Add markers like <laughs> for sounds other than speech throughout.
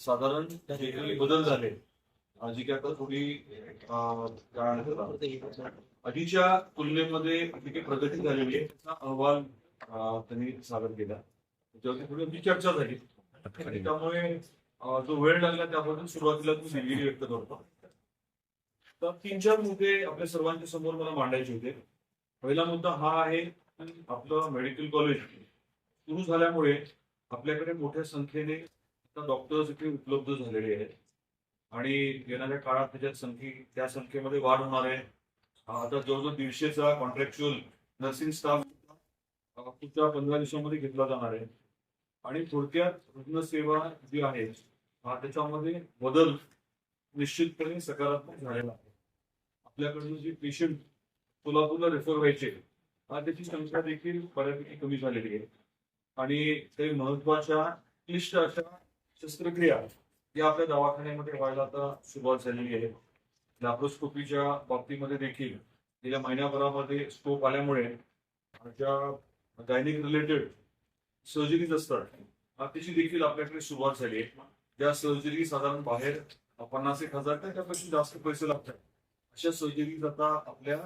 साधारण काही बदल झाले. जी काय आता थोडी आधीच्या तुलनेमध्ये जी काही प्रगती झालेली आहे त्याचा अहवाल त्यांनी सादर केला. त्याच्यावरती थोडी आमची चर्चा झाली. आणि त्यामुळे जो वेळ लागला त्याबद्दल सुरुवातीला तू दिलगिरी व्यक्त करतो. तर तीन चार मुद्दे आपल्या सर्वांच्या समोर मला मांडायचे होते. पहिला मुद्दा हा आहे आपलं मेडिकल कॉलेज सुरू झाल्यामुळे आपल्याकडे मोठ्या संख्येने डॉक्टर्स इथे उपलब्ध झालेले आहेत. आणि येणाऱ्या काळात त्याच्यात संख्ये त्या संख्येमध्ये वाढ होणार आहे. आता जवळजवळ दीडशेचा कॉन्ट्रॅक्च्युअल नर्सिंग स्टाफ पुढच्या पंधरा दिवसामध्ये घेतला जाणार आहे. आणि थोडक्यात रुग्णसेवा जी आहे हा त्याच्यामध्ये बदल निश्चितपणे सकारात्मक झालेला आहे. आपल्याकडून जे पेशंट सोलापूरला रेफर व्हायचे हा त्याची संख्या देखील बऱ्यापैकी कमी झालेली आहे. आणि काही महत्त्वाच्या क्लिष्ट अशा शस्त्रक्रिया. या आपल्या दवाखान्यामध्ये व्हायला आता सुरुवात झालेली आहे. लॅप्रोस्कोपीच्या बाबतीमध्ये देखील गेल्या महिन्याभरामध्ये स्कोप आल्यामुळे ज्या गायनिक रिलेटेड सर्जरीज असतात त्याची देखील आपल्याकडे सुरुवात झाली आहे. ज्या सर्जरी साधारण बाहेर पन्नास एक हजार का त्यापेक्षा जास्त पैसे लागतात. अशा सर्जरीज आता आपल्या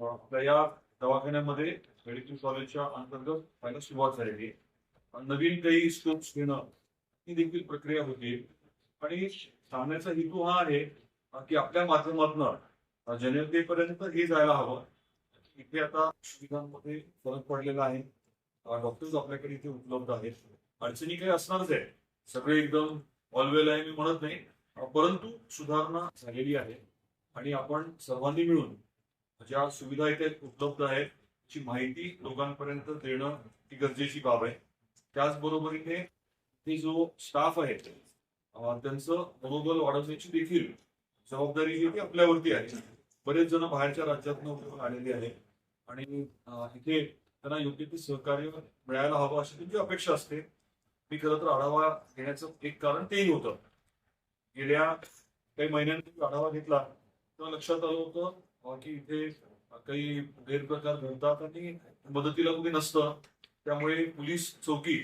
आपल्या या दवाखान्यामध्ये मेडिकल कॉलेजच्या अंतर्गत व्हायला सुरुवात झालेली आहे. नवीन काही स्कोप्स घेणं ही देखील प्रक्रिया होती. आणि सांगण्याचा हेतू हा आहे की आपल्या माध्यमातून जनतेपर्यंत हे जायला हवं. इथे आता सुविधांमध्ये फरक पडलेला आहे. डॉक्टर्स आपल्याकडे इथे उपलब्ध आहेत. अडचणी काही असणारच आहे सगळे एकदम ऑलवेल आहे मी म्हणत नाही. परंतु सुधारणा झालेली आहे. आणि आपण सर्वांनी मिळून ज्या सुविधा इथे उपलब्ध आहेत ची माहिती लोकांपर्यंत देणं ही गरजेची बाब आहे. त्याचबरोबर इथे जो स्टाफ आहे त्यांचं मनोबल वाढवण्याची देखील जबाबदारी जी ती आपल्यावरती आहे. बरेच जण बाहेरच्या राज्यातून आलेले आहेत. आणि इथे त्यांना योग्य ते सहकार्य मिळायला हवं अशी त्यांची अपेक्षा असते. मी खरं तर आढावा घेण्याचं एक कारण तेही होतं. गेल्या काही महिन्यांनी आढावा घेतला. तेव्हा लक्षात आलं होतं की इथे काही गैरप्रकार घडतात आणि मदतीला कुठे नसतं. त्यामुळे पोलीस चौकी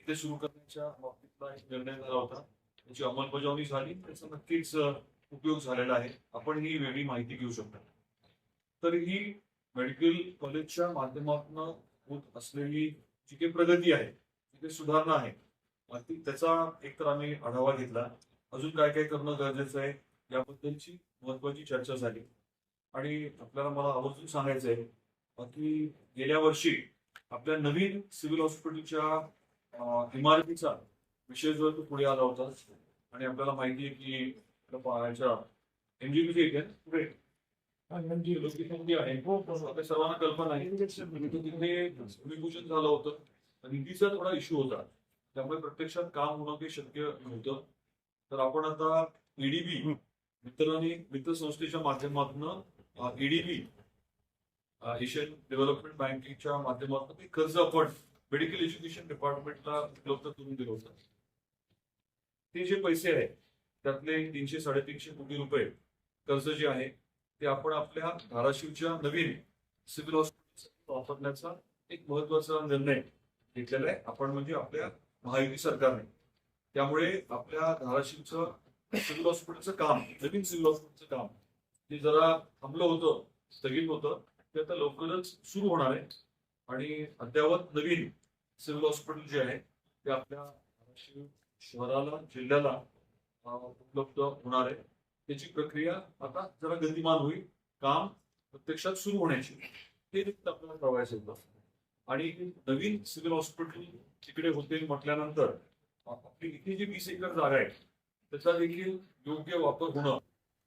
इथे सुरू करण्याच्या बाबतीतला एक निर्णय झाला होता. त्याची अंमलबजावणी झाली. त्याचा नक्कीच उपयोग झालेला आहे. आपण ही वेगळी माहिती घेऊ शकतो. तर ही मेडिकल कॉलेजच्या माध्यमातून होत असलेली जी काही प्रगती आहे जी काही सुधारणा आहे त्याचा एक तर आम्ही आढावा घेतला. अजून काय काय करणं गरजेचं आहे याबद्दलची महत्वाची चर्चा झाली. आणि आपल्याला मला आवर्जून सांगायचं आहे की गेल्या वर्षी आपल्या नवीन सिव्हिल हॉस्पिटलच्या इमारतीचा विषय जो तो पुढे आला होता. आणि आपल्याला माहिती आहे की पाहायच्या पाण्याच्या एमजीबी जे पुढे हो, हो, आपल्या सर्वांना कल्पना आहे. तिथे भूमिपूजन झालं होतं. निधीचा थोडा इश्यू होता. त्यामुळे प्रत्यक्षात काम होणं काही शक्य नव्हतं. तर आपण आता ईडीबी मित्रांनी मित्र संस्थेच्या माध्यमातून ईडीबी एशियन डेव्हलपमेंट बँकेच्या माध्यमातून ते कर्ज आपण मेडिकल एज्युकेशन डिपार्टमेंटला उपलब्ध करून दिलं होतं. ते जे पैसे आहेत त्यातले तीनशे साडेतीनशे कोटी रुपये कर्ज जे आहे ते आपण आपल्या धाराशिवच्या नवीन सिव्हिल हॉस्पिटल वापरण्याचा एक महत्त्वाचा निर्णय घेतलेला आहे. आपण म्हणजे आपल्या महायुती सरकारने. त्यामुळे आपल्या धाराशिवचं सिव्हिल हॉस्पिटलचं काम नवीन सिव्हिल हॉस्पिटलचं काम ते जरा थांबलं होतं स्थगित होतं. ते आता लवकरच सुरू होणार आहे. आणि अद्यावत नवीन सिव्हिल हॉस्पिटल जे आहे ते आपल्या धाराशिव शहराला जिल्ह्याला उपलब्ध होणार आहे. त्याची प्रक्रिया आता जरा गतिमान होईल. काम प्रत्यक्षात सुरू होण्याची. हे देखील आपल्याला कळवायचं होतं. आणि नवीन सिव्हिल हॉस्पिटल तिकडे होते म्हटल्यानंतर आपली इथे जी वीस एकर जागा आहे त्याचा देखील योग्य वापर होणं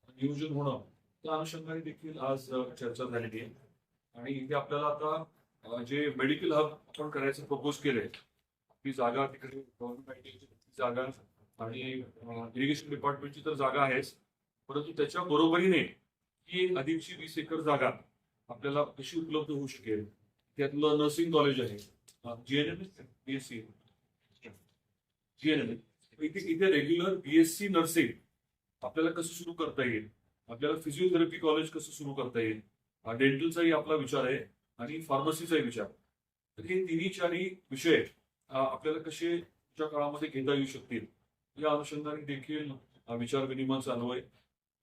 नियोजन होणं त्या अनुषंगाने देखील आज चर्चा झालेली आहे. आणि इथे आपल्याला आता जे मेडिकल हब आपण करायचं प्रपोज केलंय ती जागा तिकडे गव्हर्नमेंट जागा आणि इरिगेशन डिपार्टमेंटची तर जागा आहेच. परंतु त्याच्या बरोबरीने ही एक अधिकची वीस एकर जागा आपल्याला कशी उपलब्ध होऊ शकेल? त्यातलं नर्सिंग कॉलेज आहे जीएनएम बीएससी जीएनएम इथे इथे रेग्युलर बीएससी नर्सिंग आपल्याला कसं सुरू करता येईल? आपल्याला फिजिओथेरपी कॉलेज कसं सुरू करता येईल? डेंटलचाही आपला विचार आहे आणि फार्मसीचाही विचार तर हे तिन्ही चारही विषय आपल्याला कसे काळामध्ये घेता येऊ शकतील या अनुषंगाने देखील विचार विनिमय चालू आहे.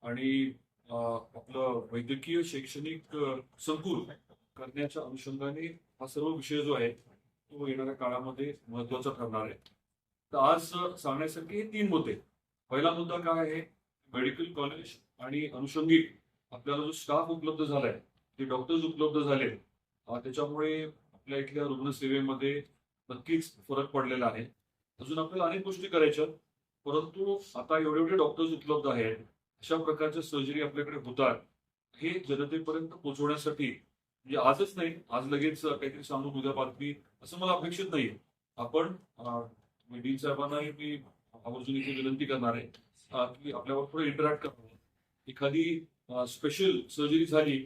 आणि आपलं वैद्यकीय शैक्षणिक संकुल करण्याच्या अनुषंगाने हा सर्व विषय जो आहे तो येणाऱ्या काळामध्ये महत्त्वाचा ठरणार आहे. तर आज सांगण्यासारखे हे तीन मुद्दे. पहिला मुद्दा काय आहे? मेडिकल कॉलेज आणि अनुषंगिक आपल्याला जो स्टाफ उपलब्ध झालाय ते डॉक्टर्स उपलब्ध झाले त्याच्यामुळे आपल्या इथल्या रुग्णसेवेमध्ये नक्कीच फरक पडलेला आहे. अजून आपल्याला अनेक गोष्टी करायच्या परंतु आता एवढे एवढे डॉक्टर्स उपलब्ध आहेत अशा प्रकारच्या सर्जरी आपल्याकडे होतात हे जनतेपर्यंत पोहोचवण्यासाठी म्हणजे आजच नाही आज लगेच काहीतरी सांगून उद्या बातमी असं मला अपेक्षित नाही आपण डीन साहेबांनाही मी आवर्जून इथे विनंती करणार आहे की आपल्यावर थोडं इंटरॅक्ट करावं एखादी स्पेशल सर्जरी झाली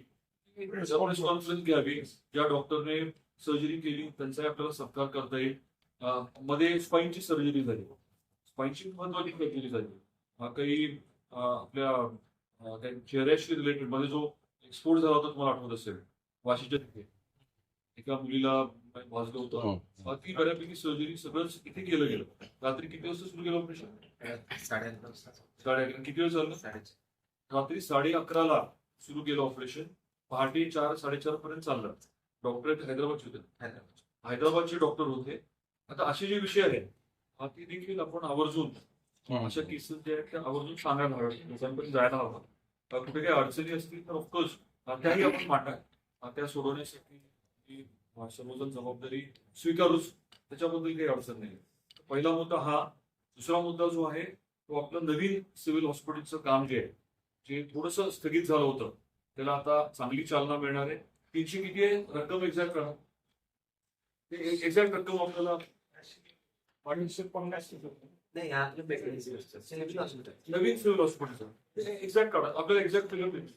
कॉन्फरन्स घ्यावी. ज्या डॉक्टरने सर्जरी केली त्यांचाही आपल्याला सत्कार करता येईल. मध्ये स्पाईनची सर्जरी झाली. स्पाईनची महत्वाची सर्जरी झाली. काही आपल्या चेहऱ्याशी रिलेटेडमध्ये जो एक्सपोर्ट झाला होता तुम्हाला आठवत असेल. वाशीच्या तिथे. एका मुलीला भाजलं होतं. अं, ती बऱ्यापैकी सर्जरी सगळंच इथे केलं गेलं. रात्री किती वाजता सुरू केलं ऑपरेशन साडे अकरा किती वेळ झालं रात्री साडे अकराला सुरू केलं ऑपरेशन पहाटे चार साडेचार पर्यंत चाललं. डॉक्टर हैदराबादचे होते. हैदराबादचे डॉक्टर होते. आता असे जे विषय आहेत हा ते देखील आपण आवर्जून अशा केसेस जे आहेत त्या आवर्जून सांगायला हव्यात लोकांपर्यंत जायला हवं. कुठे काही अडचणी असतील तर ऑफकोर्स त्याही आपण मांडा त्या सोडवण्यासाठी सर्वजण जबाबदारी स्वीकारूच. त्याच्याबद्दल काही अडचण नाही. पहिला मुद्दा हा. दुसरा मुद्दा जो आहे तो आपलं नवीन सिव्हिल हॉस्पिटलचं काम जे आहे जे थोडस स्थगित झालं होतं. त्याला आता चांगली चालना मिळणार आहे. तीनशे किती आहे? रक्कम एक्झॅक्ट करा. ते एक्झॅक्ट रक्कम आपल्याला अडीचशे हॉस्पिटल नवीन सिव्हिल हॉस्पिटलचं एक्झॅक्ट काढा. आपल्याला एक्झॅक्ट फिगर मिळेल.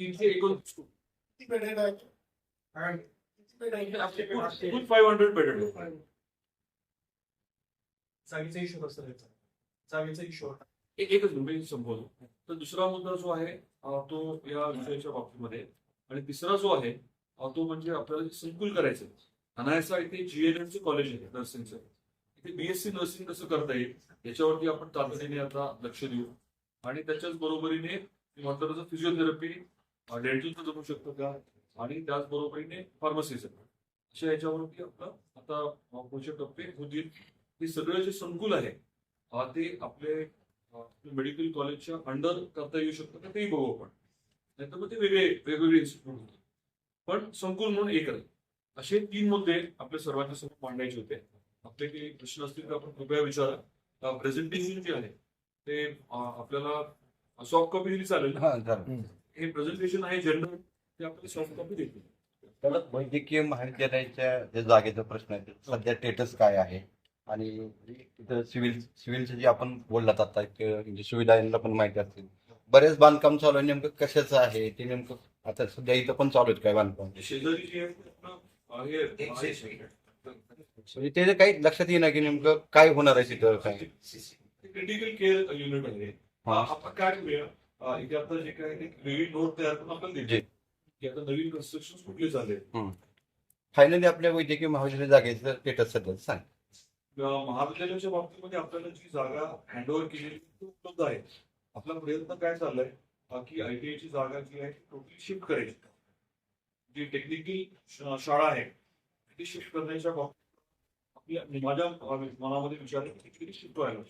तीनशे एकोणतीस bed full five hundred bedded जागेचा इशू कसं जागेचा इशू एकच मी संपवतो. तर दुसरा मुद्दा जो आहे तो या विषयाच्या बाबतीमध्ये. आणि तिसरा जो आहे तो म्हणजे आपल्याला संकुल करायचं अनायसा इथे जीएनएमचे कॉलेज आहे नर्सिंगचं इथे बीएससी नर्सिंग कसं करता येईल याच्यावरती आपण तातडीने आता लक्ष देऊ. आणि त्याच्याच बरोबरीने मी म्हटलं तसं फिजिओथेरपी डेंटलचं जमू शकतं का? आणि त्याच बरोबरीने फार्मसीचं अशा याच्यावरती आपलं आता पुढचे टप्पे होतील. हे सगळं जे संकुल आहे ते आपले मेडिकल कॉलेजच्या अंडर करता येऊ शकतं का तेही बघू आपण. नाहीतर मग ते वेगळे वेगवेगळे इन्स्टिट्यूट होते पण संकुल म्हणून एक असे तीन मुद्दे आपल्या सर्वांच्या समोर मांडायचे होते. आपले काही प्रश्न असतील तर आपण कृपया विचारा. प्रेझेंटेशन जे आहे ते आपल्याला सॉफ्ट कॉपी दिली चालेल? हा झालं हे प्रेझेंटेशन आहे जनरल ते आपल्याला सॉफ्ट कॉपी देतील. वैद्यकीय महाविद्यालयाच्या जागेचा प्रश्न आहे सध्या स्टेटस काय आहे? आणि इथं सिव्हिल सिव्हिलचं जे आपण बोललात आता म्हणजे सुविधा यांना पण माहिती असतील बरेच बांधकाम चालू आहे नेमकं कशाचं आहे ते नेमकं आता सध्या इथं पण चालू आहेत काय बांधकाम? शेजारी जे आहे ते आपलं, अं, हे म्हणजे त्याचं काही लक्षात येईना की नेमकं काय होणार आहे तिथं काय? क्रिटिकल केअर युनिट आहे. हा. आपण काय करूया अं, इथे आता जे काय ते नोट तयार करून आपण की आता नवीन कन्स्ट्रक्शन कुठले झाले? फायनली आपल्या वैद्यकीय महाविद्यालय जागेचं स्टेटस सध्या सांग. महाविद्यालयाच्या बाबतीमध्ये आपल्याला जी जागा हँडओव्हर केलेली ती उपलब्ध आहे. आपला प्रयत्न काय चाललाय? की आयटीआय ची जागा जी आहे ती टोटली शिफ्ट करायची जी टेक्निकल शाळा आहे ती शिफ्ट करण्याच्या बाबतीत माझ्या मनामध्ये विचार किती शिफ्ट व्हायला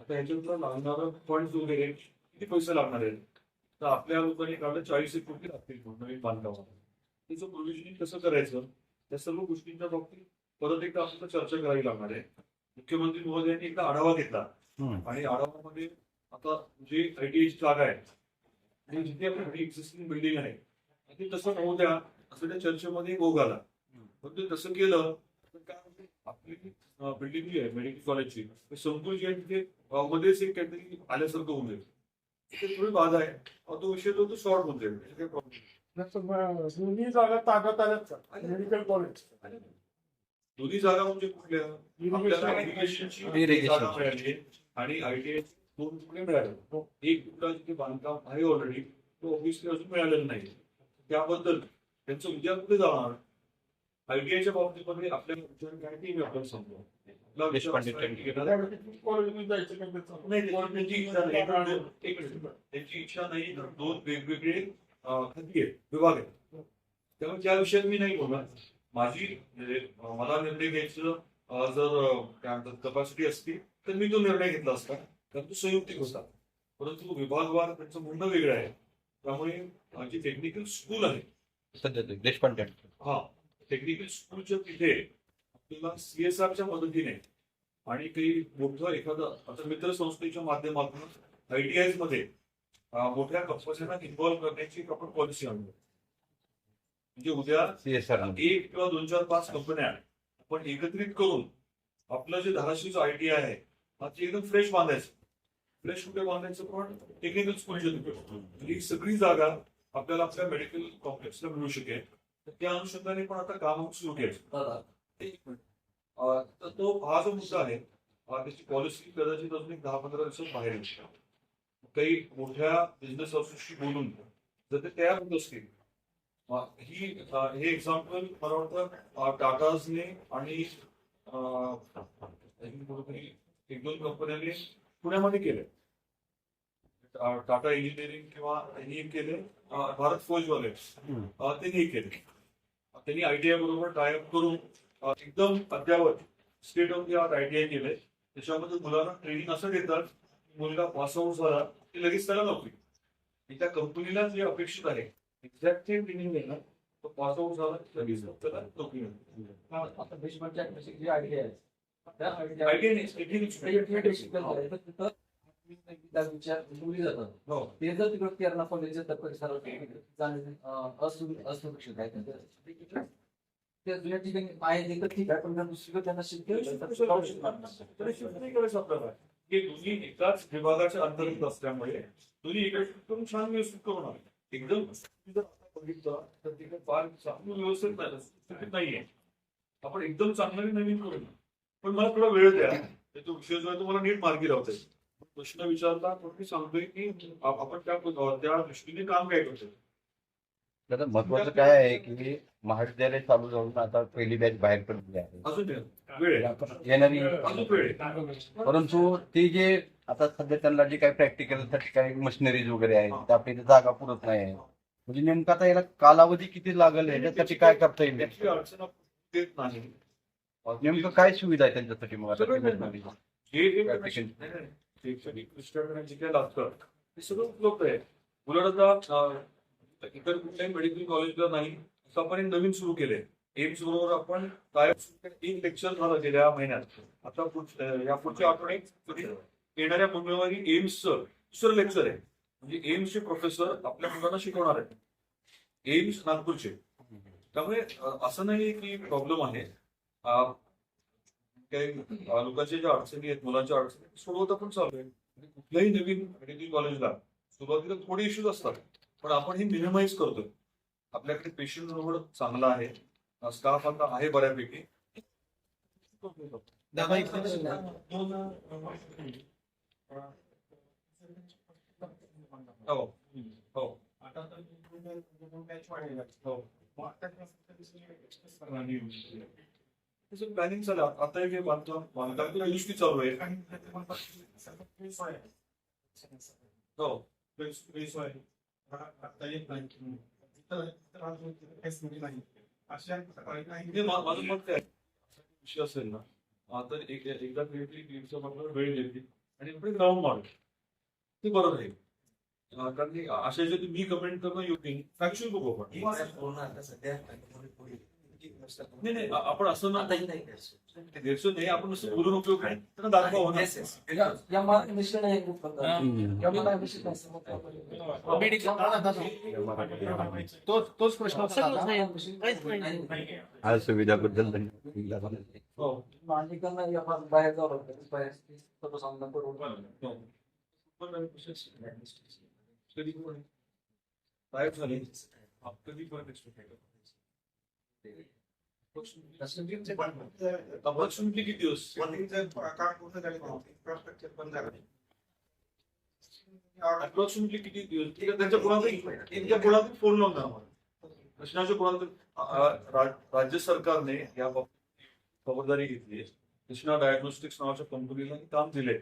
आता ह्याच्यानंतर लागणार फंड वगैरे किती पैसे लागणार आहेत? तर आपल्या लोकांनी काढलं चाळीस एक कोटी लागतील नवीन बांधकामाला. त्याचं प्रोव्हिजनिंग कसं करायचं? त्या सर्व गोष्टींच्या बाबतीत परत एकदा आपल्याला चर्चा करावी लागणार आहे. मुख्यमंत्री महोदयांनी एकदा आढावा घेतला. आणि आढावामध्ये आता जे आयटीआयची जागा आहे आणि जिथे आपली एक्झिस्टिंग बिल्डिंग आहे ते तसं नव्हू द्या असं त्या चर्चेमध्ये ओघ आला. पण ते तसं केलं तर काय होतं, आपली बिल्डिंग जी आहे मेडिकल कॉलेजची संकुल जे आहे तिथे मध्येच एक काहीतरी आल्यासारखं होऊन जाईल. थोडी बाधा आहे. तो विषय तो तो शॉर्ट होऊन जाईल. काही नाही. दोन्ही जागा आल्यात का? मेडिकल कॉलेज दोन्ही जागा म्हणजे कुठल्या? आपल्याला. जागा. मिळाली आणि आयटीआय दोन तुकडे मिळाले. एक जिथे बांधकाम आहे ऑलरेडी तो ऑब्विसली अजून मिळालेला नाही. त्याबद्दल त्यांचं उद्या कुठे जाणार? आयटीआयच्या बाबतीमध्ये आपल्याला विचार काय ते मी जायचं का त्याचं? इच्छा नाही. दोन वेगवेगळे विभाग आहेत. त्यामुळे त्या विषयात मी नाही बोलणार. माझी म्हणजे मला निर्णय घ्यायचं जर काय म्हणतात कपॅसिटी असती तर मी तो निर्णय घेतला असता. कारण तो संयुक्तिक होता. परंतु विभागवार त्यांचं म्हणणं वेगळं आहे. त्यामुळे जी टेक्निकल स्कूल आहे. देशपांडे हा. टेक्निकल स्कूलच्या तिथे आपल्याला सीएसआरच्या मदतीने आणि काही मोठं एखादं आता मित्र संस्थेच्या माध्यमातून आयटीआयमध्ये मोठ्या कंपन्यांना इन्व्हॉल्व्ह करण्याची आपण पॉलिसी आणू म्हणजे उद्या सीएसआर एक किंवा दोन चार पाच कंपन्या आपण एकत्रित करून आपलं जे धाराशिवचं आयटीआय आहे हा ते एकदम फ्रेश बांधायचं. फ्रेश कुठे बांधायचं पण टेक्निकल तिथे म्हणजे ही सगळी जागा आपल्याला आपल्या मेडिकल कॉम्प्लेक्सला मिळू शकेल. तर त्या अनुषंगाने पण आता काम सुरू केलं. तर तो हा जो मुद्दा आहे त्याची पॉलिसी कदाचित अजून एक दहा पंधरा दिवसात बाहेर काही मोठ्या बिझनेस हाऊसेसशी बोलून जर ते तयार होत असतील ही हे एक्झाम्पल मला वाटतं टाटाजने आणि एक दोन कंपन्यांनी पुण्यामध्ये केले. टाटा इंजिनिअरिंग किंवा त्यांनी केले भारत फौजवाले. त्यांनी केले. त्यांनी आयटीआय बरोबर टायअप करून एकदम अद्यावत state of the art ITI केलंय त्याच्यामध्ये मुलांना ट्रेनिंग असं देतात की मुलगा पास आउट झाला की लगेच त्याला नोकरी. त्या कंपनीला जे अपेक्षित आहे एक्झॅक्ट ते ट्रेनिंग देणं तो पास आउट झाला लगेच त्याला आता देशपांडे अॅडमिशन जी आयडिया आहे त्या आयडिया. विचार मुली जातात. हो. ते जर तिकडे केरला कॉलेजच्या असुरक्षित आहे. तर ते जुन्या ठिकाणी आहे ठीक आहे पण जर दुसरीकडे त्यांना दोन्ही एकाच विभागाच्या अंतर्गत असल्यामुळे दोन्ही एकत्रित करून छान व्यवस्थित करून आले. एकदम बघितलं तर तिकडे फार चांगलं व्यवस्थित नाहीये. आपण एकदम चांगलं नवीन करू. पण मला थोडा वेळ द्या. ते विषय जो आहे तो मला नीट मार्गी लावता येईल प्रश्न विचारला तर मी सांगतोय की आप- आपण त्या त्या दृष्टीने काम काय करतो महत्वाचं काय आहे की महाविद्यालय चालू जाऊन आता पहिली बॅच बाहेर पडली आहे. अजून. वेळ. येणारी. परंतु ते जे आता सध्या त्यांना जे काही प्रॅक्टिकल काही मशिनरीज वगैरे आहेत त्या आपल्या जागा पुरत नाही आहे. म्हणजे नेमकं आता याला कालावधी किती लागेल याच्यासाठी काय करता येईल? नेमकं काय सुविधा आहे त्यांच्यासाठी मग? हे सगळं उपलब्ध आहे. उलट आता अं, इतर कुठल्याही मेडिकल कॉलेजला नाही. असं आपण नवीन सुरू केलंय. एम्स बरोबर आपण काय लेक्चर झालं गेल्या महिन्यात. आता या पुढच्या आठवड्यात येणाऱ्या मंगळवारी एम्सचं दुसरं लेक्चर आहे. म्हणजे एम्सचे प्रोफेसर आपल्या मुलांना शिकवणार आहेत. एम्स नागपूरचे. त्यामुळे असं नाही की प्रॉब्लेम आहे. काही लोकांच्या ज्या अडचणी आहेत मुलांच्या अडचणी आहेत, सोडवत आपण चालू आहे. कुठल्याही नवीन मेडिकल कॉलेजला सुरुवातीला थोडे इश्यूज असतात. पण आपण हे मिनिमाइज करतोय. आपल्याकडे पेशंट बरोबर चांगला आहे. स्टाफ आता आहे बऱ्यापैकी हो हो. हो प्लॅनिंग. आता एक बांधकाम चालू आहे. हो. आता येत नाही माझं मत काय? विषय असेल ना आता एक एकदा क्लिनिकचा आपल्याला वेळ घेतली आणि आपण ग्राउंड मारू ते बरं राहील. कारण की अशा याच्यात मी कमेंट करणं योग्य नाही. ऍक्च्युअली बघू आपण नाही नाही आपण असं नाही आपण असं बोलून उपयोग दाखवा बोलू? तोच तोच प्रश्न. हा सुविधाबद्दल हो. बाहेर जावं लागतं. सामना करून. किती दिवस काम पूर्ण झाले इन्फ्रास्ट्रक्चर पण झालं अप्रॉक्सिमेटली किती दिवस त्यांच्या कोणाला फोन लावणार प्रश्नाच्या कोणाला राज्य सरकारने या बाबतीत खबरदारी घेतली आहे कृष्णा डायग्नोस्टिक्स नावाच्या कंपनीला काम दिले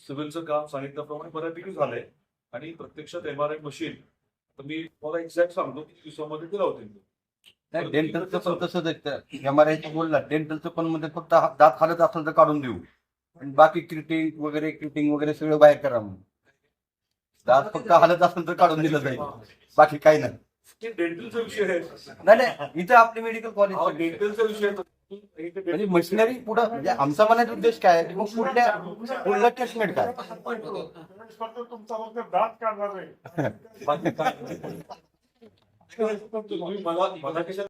सिव्हिलचं काम सांगितल्याप्रमाणे बऱ्यापैकी झालंय आणि प्रत्यक्षात एम आय मशीन तर मी मला एक्झॅक्ट सांगतो किती दिवसामध्ये दिला होते नाही डेंटलचं पण तसंच आहे एम आर आयचं बोलला डेंटलचं पण मध्ये फक्त दात हालत असेल तर काढून देऊ. आणि बाकी क्रिटिंग वगैरे क्रिटिंग वगैरे सगळं बाहेर करा म्हणून दात फक्त हालत असेल तर काढून दिलं जाईल. बाकी काही नाही. डेंटलचा विषय आहे. नाही नाही इथं आपले मेडिकल कॉलेज डेंटलचा विषय म्हणजे मशिनरी पुढं म्हणजे आमचा म्हणायचा उद्देश काय आहे? की मग पुढल्या पुढलं ट्रीटमेंट काय? तुमचा फक्त दात काढणार <laughs> आहे